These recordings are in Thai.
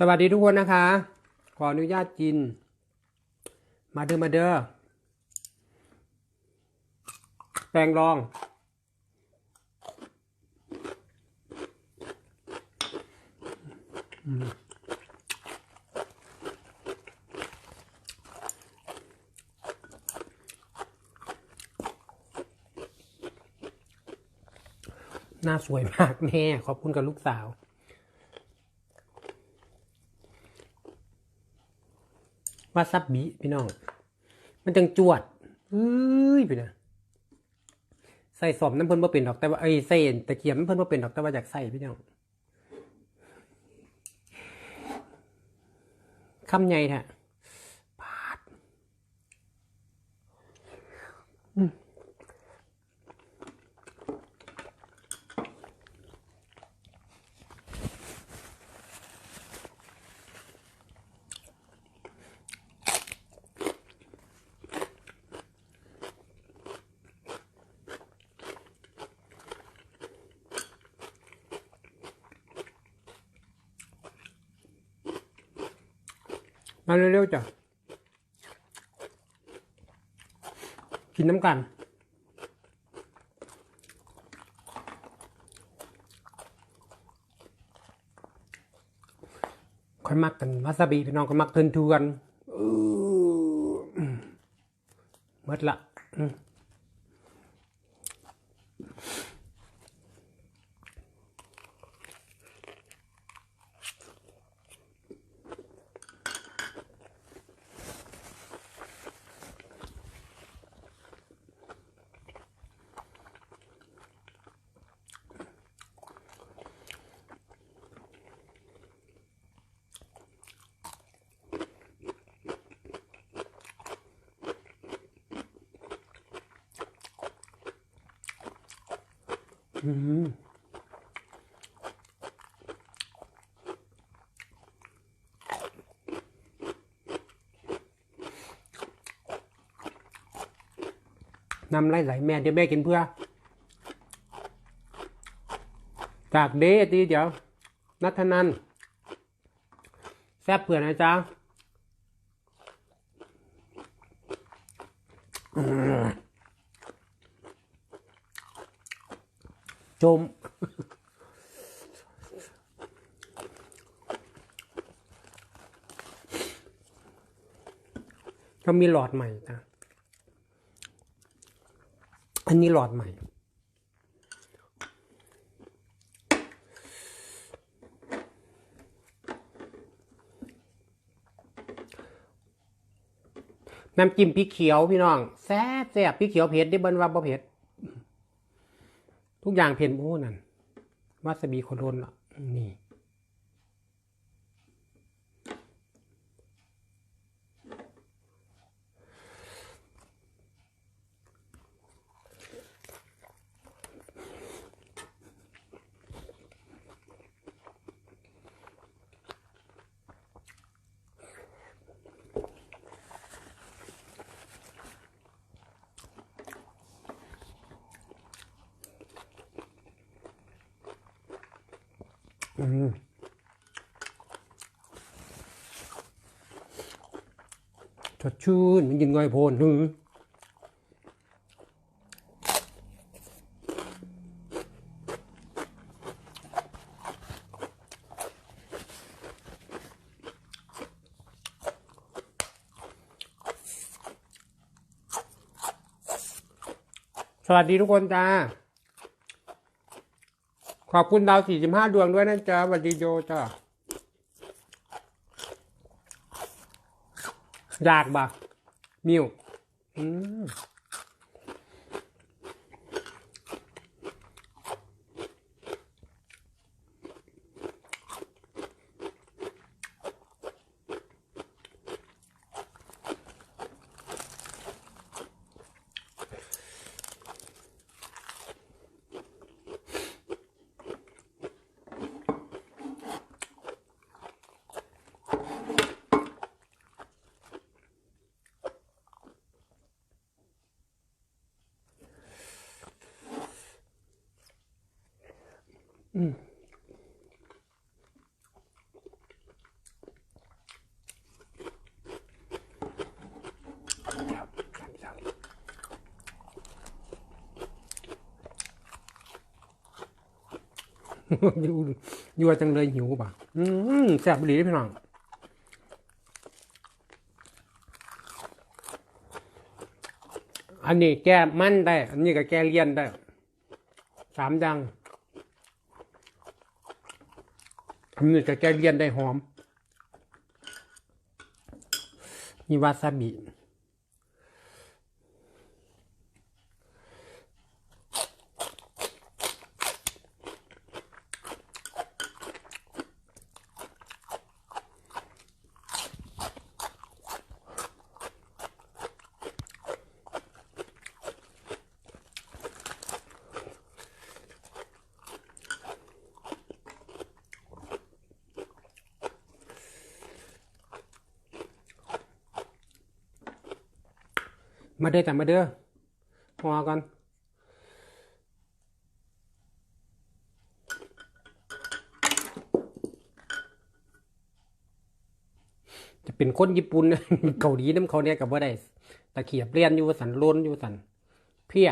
สวัสดีทุกคนนะคะ ขออนุญาตกิน มาเด้อมาเด้อแปลงรอง หน้าสวยมากแม่ขอบคุณกับลูกสาว วาซาบิพี่น้อง มันจังจวดเฮ้ยพี่นะใส่สอมน้ำเพิ่นบ่เป็นดอกแต่ว่าไอ้ใส่ตะเกียบน้ำเพิ่นบ่เป็นดอกแต่ว่าอยากใส่พี่น้องคำใหญ่แท้ปาดอืม มาเร็วๆจ้ะ กินน้ำกันค่อยมักกันวาซาบิพี่น้องก็มักเทินทวนๆอื้อมดละ น้ำไหลไหลแม่เดี๋ยวแม่กินเพื่อ จากเดตีเดี๋ยว นัทนันแซ่บเผื่อนะจ๊ะอืม จม ก็มีหลอดใหม่นะ อันนี้หลอดใหม่ น้ำจิ้มพริกเขียวพี่น้อง แซ่บแซ่บพริกเขียวเผ็ดได้เบิ้ลว่าบ่เผ็ด ทุกอย่างเพนโอ้นั่นวาสบีโคโรนนี่ สดชื่นมันยินง่อยโพนหือสวัสดีทุกคนจ้า อบคุณดาว45ดวงด้วยนะจ๊ะวัสดีโยจ้าอยากบ่ะมิวอืม ยู่ยู่จังเลยหิวป่ะอืมแสบดีพี่น้องอันนี้แก้มันได้ อันนี้ก็แก้เลียนได้ สามดัง อันนี้ก็แก้เลี่ยนได้หอม นี่วาซาบิ มาเด้อจ้ะมาเด้อพอกันจะเป็นคนญี่ปุ่นเกาหลีน้ำเขาเนี่ยกับว่าได้ตะเขียบเรียนอยู่ว่าสันโลนอยู่ว่าสันเพี้ย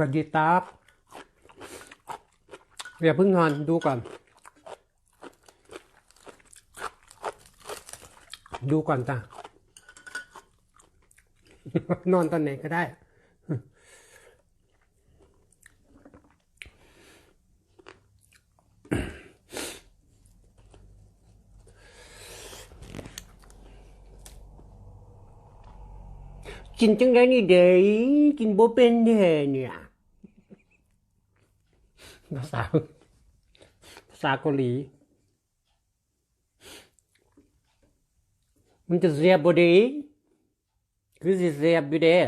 วัสดีตาบอย่าเพิ่งนอนดูก่อน ดูก่อนจ้ะนอนตอนไหนก็ได้ กินจังไดนี่เด้กินบ่เป็นแท้เนี่ยภาษาภาษาเกาหลี มันจะเสียบบ่ดีคือสิเสียบอยู่เด้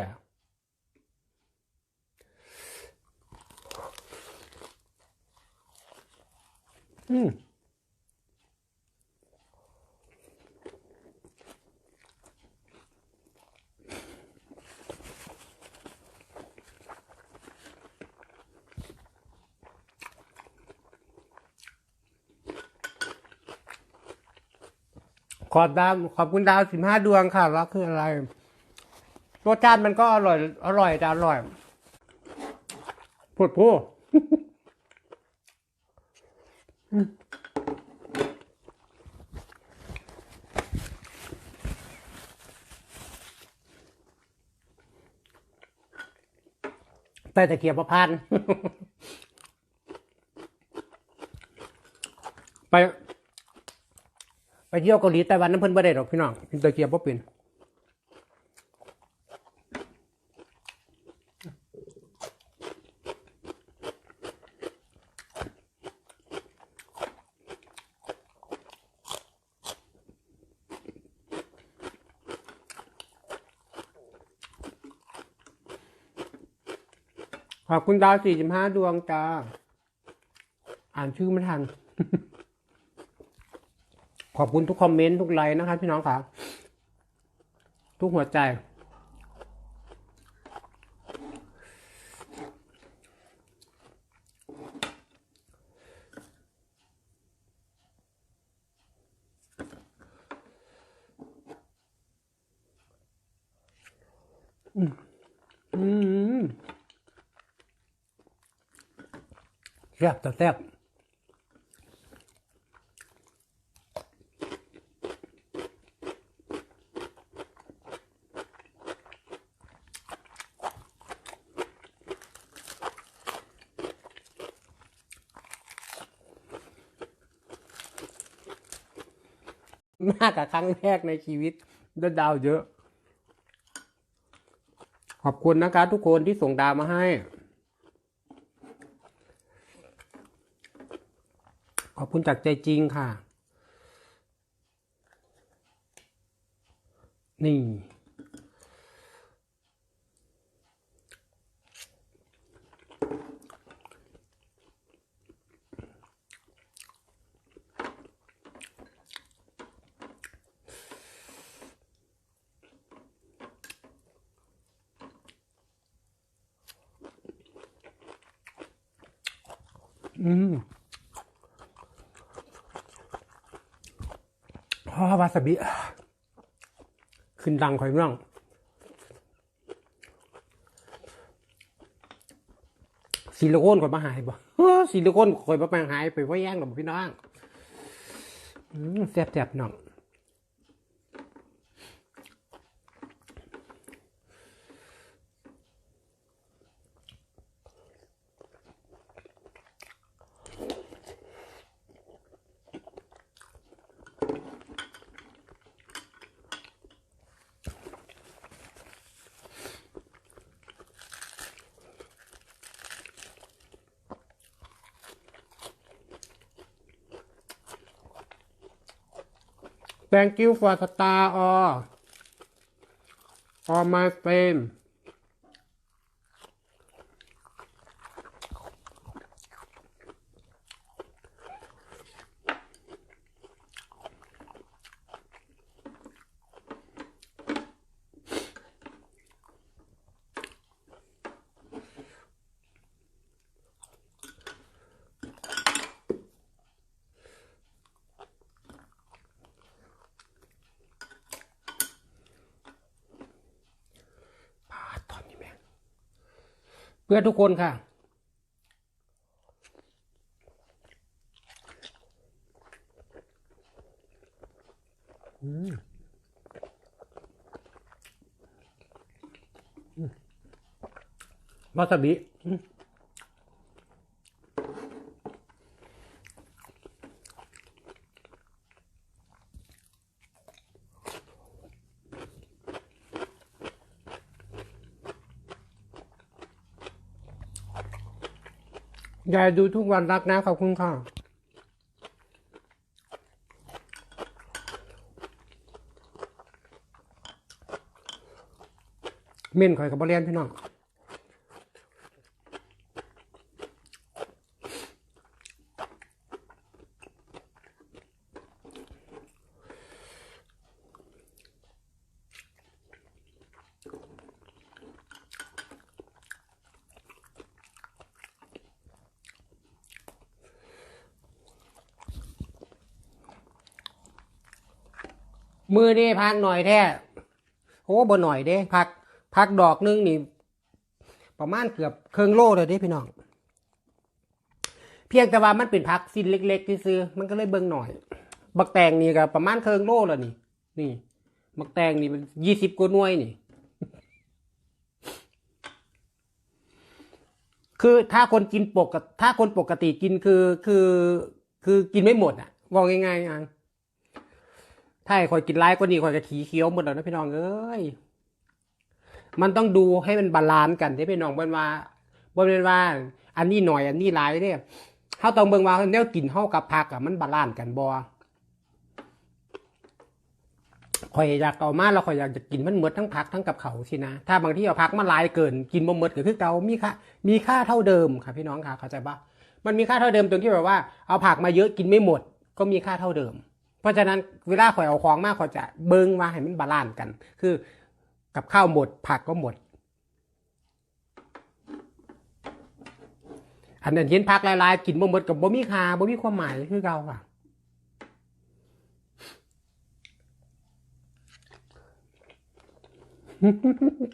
อืม ขอบดาวขอบคุณดาวสิบห้าดวงค่ะแล้วคืออะไรรสชาติมันก็อร่อย อร่อยแต่อร่อยพูดพูดแต่ตะเกียบประพันไป ไปเที่ยวเกาหลีไต้หวันน้ำเพิ่นบ่ได้ดอกพี่น้องกินตะเกียบบ่เป็นขอบคุณดาวสี่สิบห้าดวงจ้า อ่านชื่อไม่ทัน ขอบคุณทุกคอมเมนต์ทุกไลน์นะครับพี่น้องครับทุกหัวใจ อืมอืมแซ่บแต่แซ่บ มากกับครั้งแรกในชีวิตได้ดาวเยอะ ขอบคุณนะคะทุกคนที่ส่งดาวมาให้ ขอบคุณจากใจจริงค่ะ นี่ อ อืมพอวา ซาบิขึ้นดังคอยเรื่องซิลิโคนข่อยมาหายบ่เอ้อซิลิโคนข่อยมาแปลงหายไปว่าแย่งหรอพี่น้องแซ่บๆน้อง Thank you for star or or my fame เพื่อทุกคนค่ะ อืมวาซาบิ ยายดูทุกวันรักนะขอบคุณค่ะเม่นข่อยกับบเรียนพี่น้อง มือนี่พักหน่อยแท้โอ้บ่หน่อยเด้พักพักดอกนึงนี่ ประมาณเกือบเครื่องโลเลยเด้พี่น้อง เพียงแต่ว่ามันเป็นพักสิ้นเล็กๆที่ซื้อมันก็เลยเบิ่งหน่อย บักแตงนี่ก็ประมาณเครื่องโลแล้วนี่ นี่ บักแตงนี่มันยี่สิบกว่าหน่วยนี่ คือถ้าคนกินปกถ้าคนปกติกินคือคือ คือกินไม่หมดอะบอกง่ายๆอะ ถ้าให้คอยกินไล่ก็นี่คอยจะขี้เคี้ยวหมดแล้วนะพี่น้องเอ้ยมันต้องดูให้มันบาลานซ์กันที่พี่น้องเบนว่าเบนเป็นว่า อันนี้หน่อยอันนี้หลายเนี่ยเขาต้องเบิ่งว่าแนวกินเฮากับผักอะมันบาลานซ์กันบ่คอยอยากเอามาแล้วคอยอยากจะกินมันหมดทั้งผักทั้งกับเขาสินะ ถ้าบางที่เอาผักมาหลายเกินกินบ่หมดก็คือเก่ามีค่ามีค่าเท่าเดิมค่ะพี่น้องค่ะเข้าใจปะมันมีค่าเท่าเดิมตรงที่แบบว่าเอาผักมาเยอะกินไม่หมด ก็มีค่าเท่าเดิม เพราะฉะนั้นเวลาข่อยเอาของมากข่อยจะเบิ้งมาให้มันบาลานซ์กัน คือกับข้าวหมดผักก็หมด อันนั้นเห็นผักหลายๆกินบ่หมดกับบ่มีค่าบ่มีความหมายคือเก่าค่ะ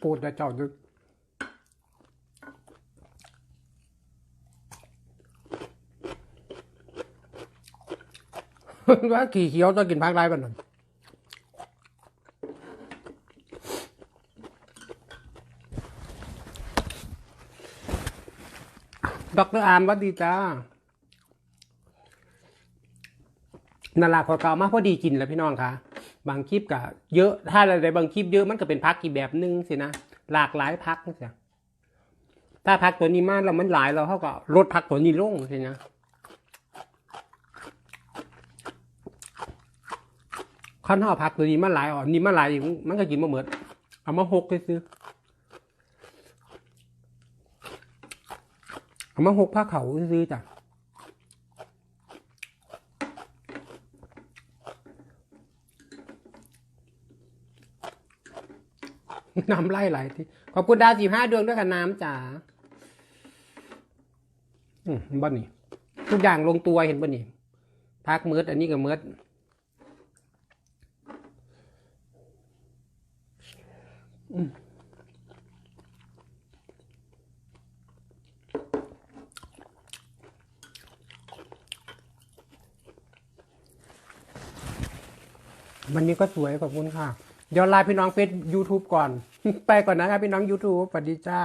ปูดแต่เจ้าดึก ว่าขี่เขียวต้องกินผักไรบ้างนั่นดรอามวัดดีจ้านาราขอเก่ามาพอดีกินแล้วพี่น้องค่ะบางคลิปก็เยอะถ้าอะไรบางคลิปเยอะมันก็เป็นพักอีกแบบนึงสินะหลากหลายพักนะจ๊ะถ้าพักตัวนี้มากเรามันหลายเราเขาก็ลดพักตัวนี้ลงสินะ ขั้นห่อผักตัวนี้มาหลายอ่อนนี่มาหลายอีกมันก็กินมาเหมือนเอามาหกไปซื้อเอามาหกผ้าเขาซื้อจ้ะน้ำไล่ไหลที่ขอบคุณดาวสิบห้าดวงด้วยค่ะน้ำจ๋าอืมบ้านนี่ทุกอย่างลงตัวเห็นป่ะนี่พักมิดอันนี้กับมิดอืม วันนี้ก็สวยขอบคุณค่ะ เดี๋ยวไลน์พี่น้องเฟซ YouTube ก่อน ไปก่อนนะครับพี่น้อง YouTube สวัสดีจ้า